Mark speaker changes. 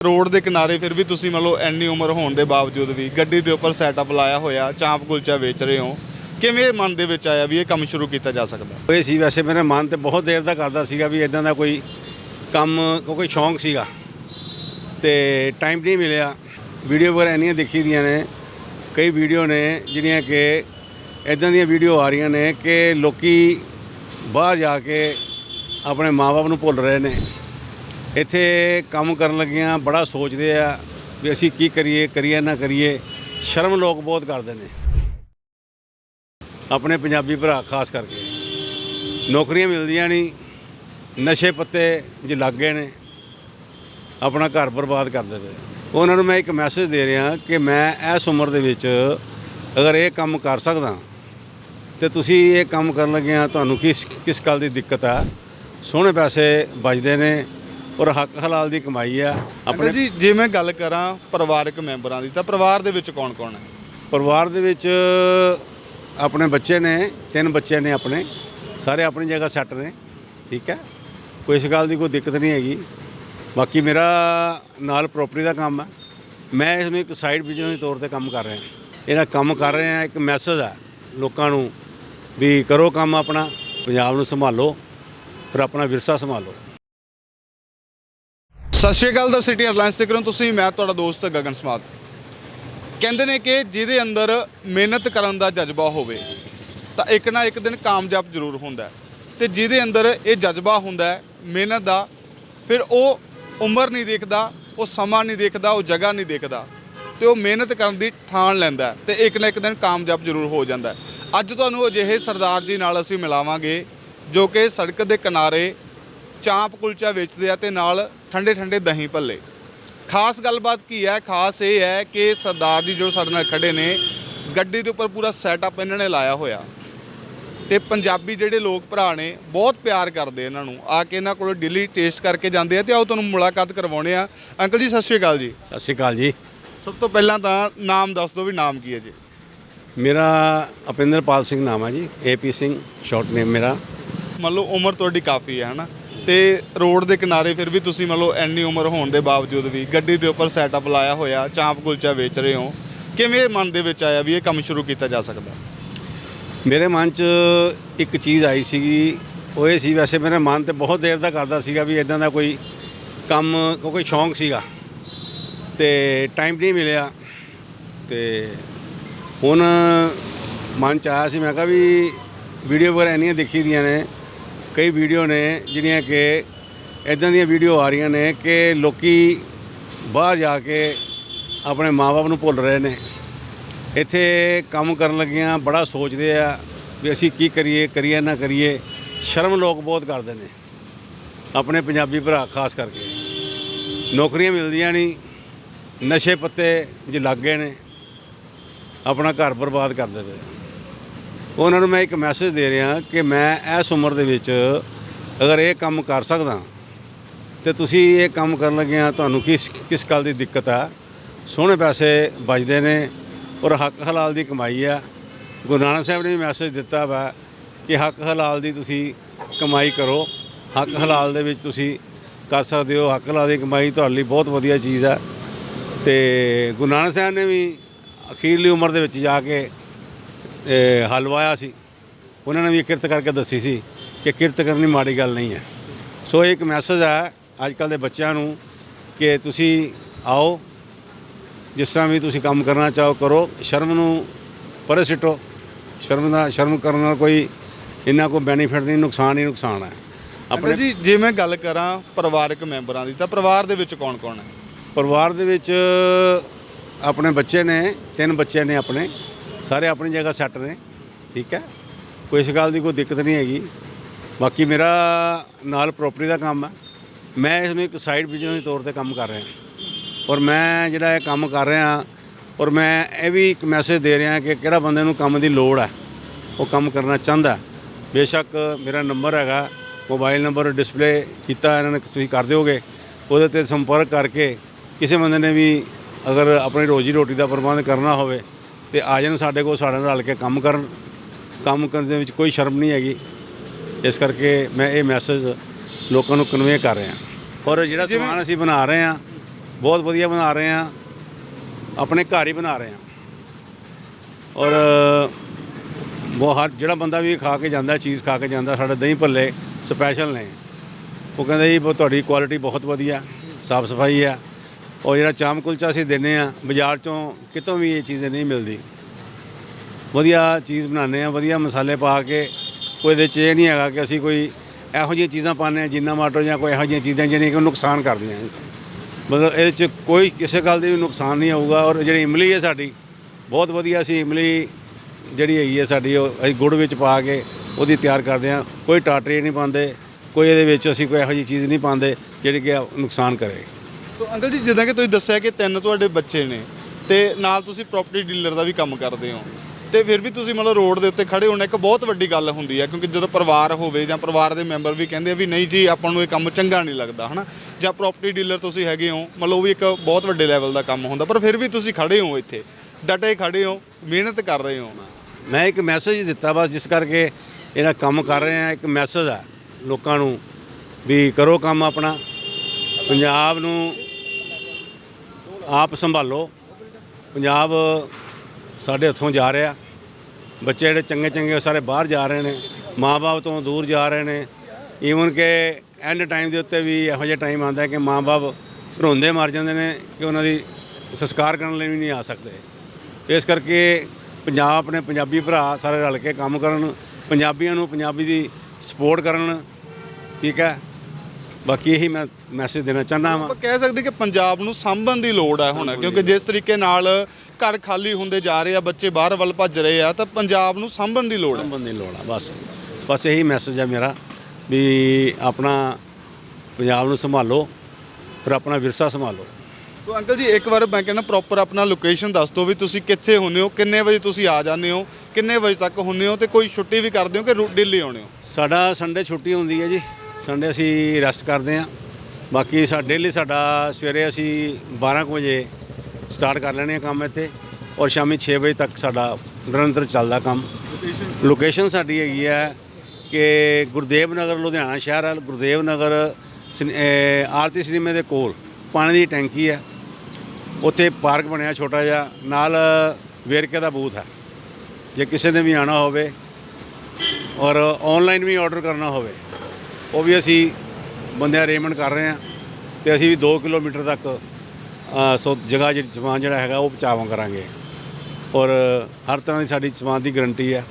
Speaker 1: Road ਦੇ ਕਿਨਾਰੇ ਫਿਰ ਵੀ ਤੁਸੀਂ ਮੰਨ ਲਓ ਇੰਨੀ ਉਮਰ ਹੋਣ ਦੇ ਬਾਵਜੂਦ ਵੀ ਗੱਡੀ ਦੇ ਉੱਪਰ ਸੈਟਅਪ ਲਾਇਆ ਹੋਇਆ, ਚਾਂਪ ਕੁਲਚਾ ਵੇਚ ਰਹੇ ਹੋ। ਕਿਵੇਂ ਮਨ ਦੇ ਵਿੱਚ ਆਇਆ ਵੀ ਇਹ ਕੰਮ ਸ਼ੁਰੂ ਕੀਤਾ ਜਾ ਸਕਦਾ?
Speaker 2: ਇਹ ਸੀ ਵੈਸੇ ਮੇਰੇ ਮਨ ਤੇ ਬਹੁਤ ਦੇਰ ਦਾ ਕਰਦਾ ਸੀਗਾ ਵੀ ਇਦਾਂ ਦਾ ਕੋਈ ਕੰਮ, ਕੋਈ ਸ਼ੌਂਕ ਸੀਗਾ। ਤੇ ਟਾਈਮ ਨਹੀਂ ਮਿਲਿਆ। ਵੀਡੀਓ ਵਗੈਰਾ ਇੰਨੀਆਂ ਦੇਖੀ ਦੀਆਂ ਨੇ। ਕਈ ਵੀਡੀਓ ਨੇ ਜਿਹੜੀਆਂ ਕਿ ਇਦਾਂ ਦੀਆਂ ਵੀਡੀਓ ਆ ਰਹੀਆਂ ਨੇ ਕਿ ਲੋਕੀ ਬਾਹਰ ਜਾ ਕੇ ਆਪਣੇ ਮਾਪੇ ਨੂੰ ਭੁੱਲ ਰਹੇ ਨੇ। ਇੱਥੇ ਕੰਮ ਕਰਨ ਲੱਗਿਆਂ ਬੜਾ ਸੋਚਦੇ ਆ ਵੀ ਅਸੀਂ ਕੀ ਕਰੀਏ ਕਰੀਏ ਨਾ ਕਰੀਏ, ਸ਼ਰਮ ਲੋਕ ਬਹੁਤ ਕਰਦੇ ਨੇ। ਆਪਣੇ ਪੰਜਾਬੀ ਭਰਾ ਖਾਸ ਕਰਕੇ। ਨੌਕਰੀਆਂ ਮਿਲਦੀਆਂ ਨਹੀਂ, ਨਸ਼ੇ ਪੱਤੇ ਜੇ ਲੱਗ ਗਏ ਨੇ, ਆਪਣਾ ਘਰ ਬਰਬਾਦ ਕਰਦੇ ਪਏ। ਉਹਨਾਂ ਨੂੰ ਮੈਂ ਇੱਕ ਮੈਸੇਜ ਦੇ ਰਿਹਾ ਕਿ ਮੈਂ ਇਸ ਉਮਰ ਦੇ ਵਿੱਚ ਅਗਰ ਇਹ ਕੰਮ ਕਰ ਸਕਦਾ ਤੇ ਤੁਸੀਂ ਇਹ ਕੰਮ ਕਰਨ ਲੱਗਿਆਂ ਤੁਹਾਨੂੰ ਕਿਸ ਕਿਸ ਗੱਲ ਦੀ ਦਿੱਕਤ ਆ? ਸੋਹਣੇ ਪੈਸੇ ਬਚਦੇ ਨੇ ਔਰ ਹੱਕ ਹਲਾਲ ਦੀ ਕਮਾਈ ਆ।
Speaker 1: ਆਪਣੇ ਜੀ ਜੇ ਮੈਂ ਗੱਲ ਕਰਾਂ ਪਰਿਵਾਰਕ ਮੈਂਬਰਾਂ ਦੀ ਤਾਂ ਪਰਿਵਾਰ ਦੇ ਵਿੱਚ ਕੌਣ ਕੌਣ ਹੈ?
Speaker 2: ਪਰਿਵਾਰ ਦੇ ਵਿੱਚ ਆਪਣੇ ਬੱਚੇ ਨੇ ਤਿੰਨ ਬੱਚੇ ਨੇ ਆਪਣੇ। ਸਾਰੇ ਆਪਣੀ ਜਗ੍ਹਾ ਸੈੱਟ ਨੇ ਠੀਕ ਹੈ? ਕੋਈ ਇਸ ਗੱਲ ਦੀ ਕੋਈ ਦਿੱਕਤ ਨਹੀਂ ਹੈਗੀ। ਬਾਕੀ ਮੇਰਾ ਨਾਲ ਪ੍ਰੋਪਰਟੀ ਦਾ ਕੰਮ ਹੈ ਮੈਂ ਇਸ ਨੂੰ ਇੱਕ ਸਾਈਡ ਬਿਜ਼ਨਸ ਦੇ ਤੌਰ ਤੇ ਕੰਮ ਕਰ ਰਿਹਾ। ਇਹਦਾ ਕੰਮ ਕਰ ਰਹੇ ਹਾਂ ਇੱਕ ਮੈਸੇਜ ਹੈ ਲੋਕਾਂ ਨੂੰ ਵੀ ਕਰੋ ਕੰਮ ਆਪਣਾ ਪੰਜਾਬ ਨੂੰ ਸੰਭਾਲੋ ਫਿਰ ਆਪਣਾ ਵਿਰਸਾ ਸੰਭਾਲੋ।
Speaker 1: ਸਤਿ ਸ਼੍ਰੀ ਅਕਾਲ ਦਾ ਸਿਟੀ 에ਅਰਲਾਈਨਸ ਤੇ ਕਰੋ। ਤੁਸੀਂ, ਮੈਂ ਤੁਹਾਡਾ ਦੋਸਤ ਗਗਨ ਸਮਾਤ ਕਹਿੰਦੇ ਨੇ ਕਿ ਜਿਹਦੇ ਅੰਦਰ ਮਿਹਨਤ ਕਰਨ ਦਾ ਜਜ਼ਬਾ ਹੋਵੇ, ਤਾਂ ਇੱਕ ਨਾ ਇੱਕ ਦਿਨ ਕਾਮਯਾਬ ਜ਼ਰੂਰ ਹੁੰਦਾ ਹੈ। ਤੇ ਜਿਹਦੇ ਅੰਦਰ ਇਹ ਜਜ਼ਬਾ ਹੁੰਦਾ ਮਿਹਨਤ ਦਾ, ਫਿਰ ਉਹ ਉਮਰ ਨਹੀਂ ਦੇਖਦਾ, ਉਹ ਸਮਾਂ ਨਹੀਂ ਦੇਖਦਾ, ਉਹ ਜਗ੍ਹਾ ਨਹੀਂ ਦੇਖਦਾ, ਤੇ ਉਹ ਮਿਹਨਤ ਕਰਨ ਦੀ ਠਾਣ ਲੈਂਦਾ ਹੈ, ਤੇ ਇੱਕ ਨਾ ਇੱਕ ਦਿਨ ਕਾਮਯਾਬ ਜ਼ਰੂਰ ਹੋ ਜਾਂਦਾ ਅੱਜ ਤੁਹਾਨੂੰ ਅਜਿਹੇ ਸਰਦਾਰ ਜੀ ਨਾਲ ਅਸੀਂ ਮਿਲਾਵਾਂਗੇ, ਜੋ ਕਿ ਸੜਕ ਦੇ ਕਿਨਾਰੇ ਚਾਂਪ ਕੁਲਚਾ ਵੇਚਦੇ ਆ ਤੇ ਨਾਲ ਠੰਡੇ ਠੰਡੇ ਦਹੀਂ ਭੱਲੇ। ਖਾਸ ਗੱਲਬਾਤ ਕੀ ਹੈ? ਖਾਸ ਇਹ ਹੈ ਕਿ ਸਰਦਾਰ ਜੀ ਜੋ ਸਾਡੇ ਨਾਲ ਖੜੇ ਨੇ ਗੱਡੀ ਦੇ ਉੱਪਰ ਪੂਰਾ ਸੈਟਅਪ ਇਹਨਾਂ ਨੇ ਲਾਇਆ ਹੋਇਆ। ਤੇ ਪੰਜਾਬੀ ਜਿਹੜੇ ਲੋਕ ਭਰਾ ਨੇ ਬਹੁਤ ਪਿਆਰ ਕਰਦੇ ਇਹਨਾਂ ਨੂੰ। ਆ ਕੇ ਇਹਨਾਂ ਕੋਲੋਂ ਡੇਲੀ ਟੇਸਟ ਕਰਕੇ ਜਾਂਦੇ ਆ ਤੇ ਆਓ ਤੁਹਾਨੂੰ ਮੁਲਾਕਾਤ ਕਰਵਾਉਣੇ ਆ। ਅੰਕਲ ਜੀ ਸਤਿ ਸ਼੍ਰੀ ਅਕਾਲ ਜੀ।
Speaker 2: ਸਤਿ ਸ਼੍ਰੀ ਅਕਾਲ ਜੀ।
Speaker 1: ਸਭ ਤੋਂ ਪਹਿਲਾਂ ਤਾਂ ਨਾਮ ਦੱਸ ਦਿਓ ਵੀ ਨਾਮ ਕੀ ਹੈ ਜੀ।
Speaker 2: ਮੇਰਾ ਅਪਿੰਦਰਪਾਲ ਸਿੰਘ ਨਾਮ ਹੈ ਜੀ ਏਪੀ ਸਿੰਘ ਸ਼ਾਰਟ ਨੇਮ ਮੇਰਾ।
Speaker 1: ਮੰਨ ਲਓ ਉਮਰ ਤੁਹਾਡੀ ਕਾਫੀ ਹੈ ਹਨਾ? ਤੇ ਰੋਡ ਦੇ ਕਿਨਾਰੇ ਫਿਰ ਵੀ ਤੁਸੀਂ ਮੰਨ ਲਓ ਇੰਨੀ ਉਮਰ ਹੋਣ ਦੇ ਬਾਵਜੂਦ ਵੀ ਗੱਡੀ ਦੇ ਉੱਪਰ ਸੈਟਅਪ ਲਾਇਆ ਹੋਇਆ, ਚਾਂਪ ਕੁਲਚਾ ਵੇਚ ਰਹੇ ਹੋ, ਕਿਵੇਂ ਮਨ ਦੇ ਵਿੱਚ ਆਇਆ ਵੀ ਇਹ ਕੰਮ ਸ਼ੁਰੂ ਕੀਤਾ ਜਾ ਸਕਦਾ?
Speaker 2: ਮੇਰੇ ਮਨ 'ਚ ਇੱਕ ਚੀਜ਼ ਆਈ ਸੀਗੀ, ਉਹ ਇਹ ਸੀ ਵੈਸੇ ਮੇਰਾ ਮਨ ਤੇ ਬਹੁਤ ਦੇਰ ਦਾ ਕਰਦਾ ਸੀਗਾ ਵੀ ਇਦਾਂ ਦਾ ਕੋਈ ਕੰਮ, ਕੋਈ ਸ਼ੌਂਕ ਸੀਗਾ। ਤੇ ਟਾਈਮ ਨਹੀਂ ਮਿਲਿਆ। ਤੇ ਹੁਣ ਮਨ 'ਚ ਆਇਆ ਸੀ, ਮੈਂ ਕਿਹਾ ਵੀ ਵੀਡੀਓ ਵਗੈਰਾ ਇੰਨੀਆਂ ਦੇਖੀ ਦੀਆਂ ਨੇ ਕਈ ਵੀਡੀਓ ਨੇ ਜਿਹੜੀਆਂ ਕਿ ਇਦਾਂ ਦੀਆਂ ਵੀਡੀਓ ਆ ਰਹੀਆਂ ਨੇ ਕਿ ਲੋਕੀ ਬਾਹਰ ਜਾ ਕੇ ਆਪਣੇ ਮਾਪੇ ਨੂੰ ਭੁੱਲ ਰਹੇ ਨੇ। ਇੱਥੇ ਕੰਮ ਕਰਨ ਲੱਗਿਆਂ, ਬੜਾ ਸੋਚਦੇ ਆ ਵੀ ਅਸੀਂ ਕੀ ਕਰੀਏ ਕਰੀਏ ਨਾ ਕਰੀਏ, ਸ਼ਰਮ ਲੋਕ ਬਹੁਤ ਕਰਦੇ ਨੇ। ਆਪਣੇ ਪੰਜਾਬੀ ਭਰਾ ਖਾਸ ਕਰਕੇ। ਨੌਕਰੀਆਂ ਮਿਲਦੀਆਂ ਨਹੀਂ, ਨਸ਼ੇ ਪੱਤੇ ਜੇ ਲੱਗ ਗਏ ਨੇ, ਆਪਣਾ ਘਰ ਬਰਬਾਦ ਕਰਦੇ ਪਏ। ਉਹਨਾਂ ਨੂੰ ਮੈਂ ਇੱਕ ਮੈਸੇਜ ਦੇ ਰਿਹਾ ਕਿ ਮੈਂ ਇਸ ਉਮਰ ਦੇ ਵਿੱਚ ਅਗਰ ਇਹ ਕੰਮ ਕਰ ਸਕਦਾ ਤੇ ਤੁਸੀਂ ਇਹ ਕੰਮ ਕਰਨ ਲੱਗਿਆਂ ਤੁਹਾਨੂੰ ਕਿਸ ਕਿਸ ਗੱਲ ਦੀ ਦਿੱਕਤ ਆ? ਸੋਹਣੇ ਪੈਸੇ ਬਚਦੇ ਨੇ ਔਰ ਹੱਕ ਹਲਾਲ ਦੀ ਕਮਾਈ ਆ। ਗੁਰੂ ਨਾਨਕ ਸਾਹਿਬ ਨੇ ਵੀ ਮੈਸੇਜ ਦਿੱਤਾ ਵਾ ਕਿ ਹੱਕ ਹਲਾਲ ਦੀ ਤੁਸੀਂ ਕਮਾਈ ਕਰੋ, ਹੱਕ ਹਲਾਲ ਦੇ ਵਿੱਚ ਤੁਸੀਂ ਕਰ ਸਕਦੇ ਹੋ। ਹੱਕ ਹਲਾਲ ਦੀ ਕਮਾਈ ਤੁਹਾਡੇ ਲਈ ਬਹੁਤ ਵਧੀਆ ਚੀਜ਼ ਆ। ਤੇ ਗੁਰੂ ਨਾਨਕ ਸਾਹਿਬ ਨੇ ਵੀ ਅਖੀਰਲੀ ਉਮਰ ਦੇ ਵਿੱਚ ਜਾ ਕੇ ਇਹ ਹਲ ਵਾਇਆ ਸੀ। ਉਹਨਾਂ ਨੇ ਵੀ ਕਿਰਤ ਕਰਕੇ ਦੱਸੀ ਸੀ ਕਿ ਕਿਰਤ ਕਰਨੀ ਮਾੜੀ ਗੱਲ ਨਹੀਂ ਹੈ। ਸੋ ਇੱਕ ਮੈਸੇਜ ਹੈ ਅੱਜ ਕੱਲ ਦੇ ਬੱਚਿਆਂ ਨੂੰ ਕਿ ਤੁਸੀਂ ਆਓ ਜਿਸ ਤਰ੍ਹਾਂ ਵੀ ਤੁਸੀਂ ਕੰਮ ਕਰਨਾ ਚਾਹੋ ਕਰੋ ਸ਼ਰਮ ਨੂੰ ਪਰੇ ਸਿੱਟੋ। ਸ਼ਰਮ ਦਾ ਸ਼ਰਮ ਕਰਨ ਨਾਲ ਕੋਈ ਇੰਨਾ ਕੋਈ ਬੈਨੀਫਿਟ ਨਹੀਂ ਨੁਕਸਾਨ ਹੀ ਨੁਕਸਾਨ ਹੈ।
Speaker 1: ਆਪਣੇ ਜੀ ਜੇ ਮੈਂ ਗੱਲ ਕਰਾਂ ਪਰਿਵਾਰਕ ਮੈਂਬਰਾਂ ਦੀ ਤਾਂ ਪਰਿਵਾਰ ਦੇ ਵਿੱਚ ਕੌਣ ਕੌਣ ਹੈ?
Speaker 2: ਪਰਿਵਾਰ ਦੇ ਵਿੱਚ ਆਪਣੇ ਬੱਚੇ ਨੇ ਤਿੰਨ ਬੱਚੇ ਨੇ ਆਪਣੇ। ਸਾਰੇ ਆਪਣੀ ਜਗ੍ਹਾ ਸੈੱਟ ਨੇ, ਠੀਕ ਹੈ? ਕੋਈ ਇਸ ਗੱਲ ਦੀ ਕੋਈ ਦਿੱਕਤ ਨਹੀਂ ਹੈਗੀ। ਬਾਕੀ ਮੇਰਾ ਨਾਲ ਪ੍ਰੋਪਰਟੀ ਦਾ ਕੰਮ ਹੈ। ਮੈਂ ਇਸ ਨੂੰ ਇੱਕ ਸਾਈਡ ਬਿਜ਼ਨਸ ਦੇ ਤੌਰ ਤੇ ਕੰਮ ਕਰ ਰਿਹਾ। ਔਰ ਮੈਂ ਜਿਹੜਾ ਇਹ ਕੰਮ ਕਰ ਰਿਹਾ ਔਰ ਮੈਂ ਇਹ ਵੀ ਇੱਕ ਮੈਸੇਜ ਦੇ ਰਿਹਾ ਕਿ ਕਿਹੜਾ ਬੰਦੇ ਨੂੰ ਕੰਮ ਦੀ ਲੋੜ ਹੈ, ਉਹ ਕੰਮ ਕਰਨਾ ਚਾਹੁੰਦਾ ਬੇਸ਼ੱਕ ਮੇਰਾ ਨੰਬਰ ਹੈਗਾ, ਮੋਬਾਈਲ ਨੰਬਰ ਡਿਸਪਲੇ ਕੀਤਾ ਇਹਨਾਂ ਨੇ, ਤੁਸੀਂ ਕਰ ਦਿਓਗੇ। ਉਹਦੇ ਤੇ ਸੰਪਰਕ ਕਰਕੇ ਕਿਸੇ ਬੰਦੇ ਨੇ ਵੀ ਅਗਰ ਆਪਣੀ ਰੋਜੀ ਰੋਟੀ ਦਾ ਪ੍ਰਬੰਧ ਕਰਨਾ ਹੋਵੇ ਤੇ ਆ ਜਾਣ ਸਾਡੇ ਕੋਲ ਸਾਡੇ ਨਾਲ ਰਲ ਕੇ ਕੰਮ ਕਰਨ। ਕੰਮ ਕਰਨ ਦੇ ਵਿੱਚ ਕੋਈ ਸ਼ਰਮ ਨਹੀਂ ਹੈਗੀ। ਇਸ ਕਰਕੇ ਮੈਂ ਇਹ ਮੈਸੇਜ ਲੋਕਾਂ ਨੂੰ ਕਨਵੇ ਕਰ ਰਿਹਾ। ਔਰ ਜਿਹੜਾ ਸਮਾਨ ਅਸੀਂ ਬਣਾ ਰਹੇ ਹਾਂ ਬਹੁਤ ਵਧੀਆ ਬਣਾ ਰਹੇ ਹਾਂ ਆਪਣੇ ਘਰ ਹੀ ਬਣਾ ਰਹੇ ਹਾਂ। ਔਰ ਬਹੁਤ ਹਰ ਜਿਹੜਾ ਬੰਦਾ ਵੀ ਖਾ ਕੇ ਜਾਂਦਾ ਚੀਜ਼ ਖਾ ਕੇ ਜਾਂਦਾ ਸਾਡੇ ਦਹੀਂ ਭੱਲੇ ਸਪੈਸ਼ਲ ਨੇ। ਉਹ ਕਹਿੰਦਾ ਜੀ ਤੁਹਾਡੀ ਕੁਆਲਿਟੀ ਬਹੁਤ ਵਧੀਆ ਸਾਫ਼ ਸਫ਼ਾਈ ਆ। ਔਰ ਜਿਹੜਾ ਚਾਮ ਕੁਲਚਾ ਅਸੀਂ ਦਿੰਦੇ ਆ ਬਾਜ਼ਾਰ ਚੋਂ ਕਿਤੋਂ ਵੀ ਇਹ ਚੀਜ਼ ਨਹੀਂ ਮਿਲਦੀ। ਵਧੀਆ ਚੀਜ਼ ਬਣਾਉਂਦੇ ਆ ਵਧੀਆ ਮਸਾਲੇ ਪਾ ਕੇ, ਕੋਈ ਇਹਦੇ 'ਚ ਇਹ ਨਹੀਂ ਹੈਗਾ ਕਿ ਅਸੀਂ ਕੋਈ ਇਹੋ ਜਿਹੀਆਂ ਚੀਜ਼ਾਂ ਪਾਉਂਦੇ ਹਾਂ, ਜਿੰਨਾ ਮਾਟੋ ਜਾਂ ਕੋਈ ਇਹੋ ਜਿਹੀਆਂ ਚੀਜ਼ਾਂ ਜਿਹੜੀਆਂ ਕਿ ਨੁਕਸਾਨ ਕਰਦੀਆਂ ਮਤਲਬ ਇਹਦੇ 'ਚ ਕੋਈ ਕਿਸੇ ਗੱਲ ਦੀ ਵੀ ਨੁਕਸਾਨ ਨਹੀਂ ਹੋਊਗਾ ਔਰ ਜਿਹੜੀ ਇਮਲੀ ਹੈ ਸਾਡੀ, ਬਹੁਤ ਵਧੀਆ ਅਸੀਂ ਇਮਲੀ ਜਿਹੜੀ ਹੈਗੀ ਹੈ ਸਾਡੀ, ਉਹ ਅਸੀਂ ਗੁੜ ਵਿੱਚ ਪਾ ਕੇ ਉਹਦੀ ਤਿਆਰ ਕਰਦੇ ਹਾਂ। ਕੋਈ ਟਾਟਰੀ ਨਹੀਂ ਪਾਉਂਦੇ, ਕੋਈ ਇਹਦੇ ਵਿੱਚ ਅਸੀਂ ਕੋਈ ਇਹੋ ਜਿਹੀ ਚੀਜ਼ ਨਹੀਂ ਪਾਉਂਦੇ ਜਿਹੜੀ ਕਿ ਨੁਕਸਾਨ ਕਰੇ।
Speaker 1: ਸੋ ਅੰਕਲ ਜੀ, ਜਿੱਦਾਂ ਕਿ ਤੁਸੀਂ ਦੱਸਿਆ ਕਿ ਤਿੰਨ ਤੁਹਾਡੇ ਬੱਚੇ ਨੇ ਤੇ ਨਾਲ ਤੁਸੀਂ ਪ੍ਰਾਪਰਟੀ ਡੀਲਰ ਦਾ ਵੀ ਕੰਮ ਕਰਦੇ ਹੋ। ਤੇ ਫਿਰ ਵੀ ਤੁਸੀਂ ਮਤਲਬ ਰੋਡ ਦੇ ਉੱਤੇ ਖੜੇ ਹੋਣਾ ਇੱਕ ਬਹੁਤ ਵੱਡੀ ਗੱਲ ਹੁੰਦੀ ਹੈ ਕਿਉਂਕਿ ਜਦੋਂ ਪਰਿਵਾਰ ਹੋਵੇ ਜਾਂ ਪਰਿਵਾਰ ਦੇ ਮੈਂਬਰ ਵੀ ਕਹਿੰਦੇ ਆ ਵੀ ਨਹੀਂ ਜੀ, ਆਪਾਂ ਨੂੰ ਇਹ ਕੰਮ ਚੰਗਾ ਨਹੀਂ ਲੱਗਦਾ, ਹਨਾ? ਜਾਂ ਪ੍ਰਾਪਰਟੀ ਡੀਲਰ ਤੁਸੀਂ ਹੈਗੇ ਹੋ, ਮਤਲਬ ਉਹ ਵੀ ਇੱਕ ਬਹੁਤ ਵੱਡੇ ਲੈਵਲ ਦਾ ਕੰਮ ਹੁੰਦਾ, ਪਰ ਫਿਰ ਵੀ ਤੁਸੀਂ ਖੜੇ ਹੋ ਇੱਥੇ। ਡਟੇ ਖੜੇ ਹੋ, ਮਿਹਨਤ ਕਰ ਰਹੇ ਹੋ।
Speaker 2: ਮੈਂ ਇੱਕ ਮੈਸੇਜ ਦਿੱਤਾ ਬਸ, ਜਿਸ ਕਰਕੇ ਇਹਦਾ ਕੰਮ ਕਰ ਰਹੇ ਆ, ਇੱਕ ਮੈਸੇਜ ਆ ਲੋਕਾਂ ਨੂੰ ਵੀ ਕਰੋ ਕੰਮ ਆਪਣਾ। ਪੰਜਾਬ ਨੂੰ ਆਪ ਸੰਭਾਲੋ। ਪੰਜਾਬ ਸਾਡੇ ਹੱਥੋਂ ਜਾ ਰਿਹਾ। ਬੱਚੇ ਜਿਹੜੇ ਚੰਗੇ ਚੰਗੇ ਉਹ ਸਾਰੇ ਬਾਹਰ ਜਾ ਰਹੇ ਨੇ। ਮਾਪੇ ਤੋਂ ਦੂਰ ਜਾ ਰਹੇ ਨੇ। ਈਵਨ ਕਿ ਐਂਡ ਟਾਈਮ ਦੇ ਉੱਤੇ ਵੀ ਇਹੋ ਜਿਹਾ ਟਾਈਮ ਆਉਂਦਾ ਕਿ ਮਾਪੇ ਰੋਂਦੇ ਮਰ ਜਾਂਦੇ ਨੇ ਕਿ ਉਹਨਾਂ ਦੀ ਸੰਸਕਾਰ ਕਰਨ ਲਈ ਵੀ ਨਹੀਂ ਆ ਸਕਦੇ। ਇਸ ਕਰਕੇ ਪੰਜਾਬ ਆਪਣੇ ਪੰਜਾਬੀ ਭਰਾ ਸਾਰੇ ਰਲ ਕੇ ਕੰਮ ਕਰਨ, ਪੰਜਾਬੀਆਂ ਨੂੰ ਪੰਜਾਬੀ ਦੀ ਸਪੋਰਟ ਕਰਨ। ਠੀਕ ਹੈ? ਬਾਕੀ ਇਹੀ ਮੈਂ ਮੈਸੇਜ ਦੇਣਾ ਚਾਹੁੰਦਾ ਹਾਂ
Speaker 1: ਆਪਾਂ ਕਹਿ ਸਕਦੇ ਕਿ ਪੰਜਾਬ ਨੂੰ ਸਾਂਭਣ ਦੀ ਲੋੜ ਹੈ ਹੁਣ ਕਿਉਂਕਿ ਜਿਸ ਤਰੀਕੇ ਨਾਲ ਘਰ ਖਾਲੀ ਹੁੰਦੇ ਜਾ ਰਹੇ ਆ ਬੱਚੇ ਬਾਹਰ ਵੱਲ ਭੱਜ ਰਹੇ ਆ ਤਾਂ ਪੰਜਾਬ ਨੂੰ ਸਾਂਭਣ ਦੀ ਲੋੜ ਹੈ
Speaker 2: ਸੰਬੰਧ ਦੀ ਲੋੜ ਆ ਬਸ। ਬਸ ਇਹੀ ਮੈਸੇਜ ਹੈ ਮੇਰਾ ਵੀ ਆਪਣਾ ਪੰਜਾਬ ਨੂੰ ਸੰਭਾਲੋ ਪਰ ਆਪਣਾ ਵਿਰਸਾ ਸੰਭਾਲੋ।
Speaker 1: ਸੋ ਅੰਕਲ ਜੀ ਇੱਕ ਵਾਰ ਮੈਂ ਕਹਿੰਦਾ ਪ੍ਰੋਪਰ ਆਪਣਾ ਲੋਕੇਸ਼ਨ ਦੱਸ ਦਿਓ ਵੀ ਤੁਸੀਂ ਕਿੱਥੇ ਹੁੰਦੇ ਹੋ ਕਿੰਨੇ ਵਜੇ ਤੁਸੀਂ ਆ ਜਾਂਦੇ ਹੋ ਕਿੰਨੇ ਵਜੇ ਤੱਕ ਹੁੰਦੇ ਹੋ ਤੇ ਕੋਈ ਛੁੱਟੀ ਵੀ ਕਰਦੇ ਹੋ ਕਿ ਡੇਲੀ ਆਉਂਦੇ ਹੋ?
Speaker 2: ਸਾਡਾ ਸੰਡੇ ਛੁੱਟੀ ਹੁੰਦੀ ਹੈ ਜੀ। ਸੰਡੇ ਅਸੀਂ ਰੈਸਟ ਕਰਦੇ ਹਾਂ। ਬਾਕੀ ਸਾ ਡੇਲੀ ਸਾਡਾ ਸਵੇਰੇ ਅਸੀਂ 12 ਕੁ ਵਜੇ ਸਟਾਰਟ ਕਰ ਲੈਣੇ ਆ ਕੰਮ ਇੱਥੇ ਔਰ ਸ਼ਾਮੀ 6 ਵਜੇ ਤੱਕ ਸਾਡਾ ਨਿਰੰਤਰ ਚੱਲਦਾ ਕੰਮ। ਲੋਕੇਸ਼ਨ ਸਾਡੀ ਹੈਗੀ ਹੈ ਕਿ ਗੁਰਦੇਵ ਨਗਰ, ਲੁਧਿਆਣਾ ਸ਼ਹਿਰ ਹੈ। ਗੁਰਦੇਵ ਨਗਰ ਸਿਨ- ਆਰਤੀ ਸਿਨੇਮੇ ਦੇ ਕੋਲ ਪਾਣੀ ਦੀ ਟੈਂਕੀ ਹੈ। ਉੱਥੇ ਪਾਰਕ ਬਣਿਆ ਛੋਟਾ ਜਿਹਾ, ਨਾਲ ਵੇਰਕੇ ਦਾ ਬੂਥ ਹੈ। ਜੇ ਕਿਸੇ ਨੇ ਵੀ ਆਣਾ ਹੋਵੇ ਔਰ ਆਨਲਾਈਨ ਵੀ ਆਰਡਰ ਕਰਨਾ ਹੋਵੇ। ਉਹ ਵੀ ਅਸੀਂ ਬੰਦਿਆਂ ਅਰੇਂਜਮੈਂਟ ਕਰ ਰਹੇ ਹਾਂ ਤੇ ਅਸੀਂ ਵੀ 2 ਕਿਲੋਮੀਟਰ ਤੱਕ ਸੋ ਜਗ੍ਹਾ ਜਿਹੜੀ, ਸਮਾਨ ਜਿਹੜਾ ਹੈਗਾ ਉਹ ਪਹੁੰਚਾਵਾਂ ਕਰਾਂਗੇ। ਔਰ ਹਰ ਤਰ੍ਹਾਂ ਦੀ ਸਾਡੀ ਸਮਾਨ ਦੀ ਗਾਰੰਟੀ ਹੈ।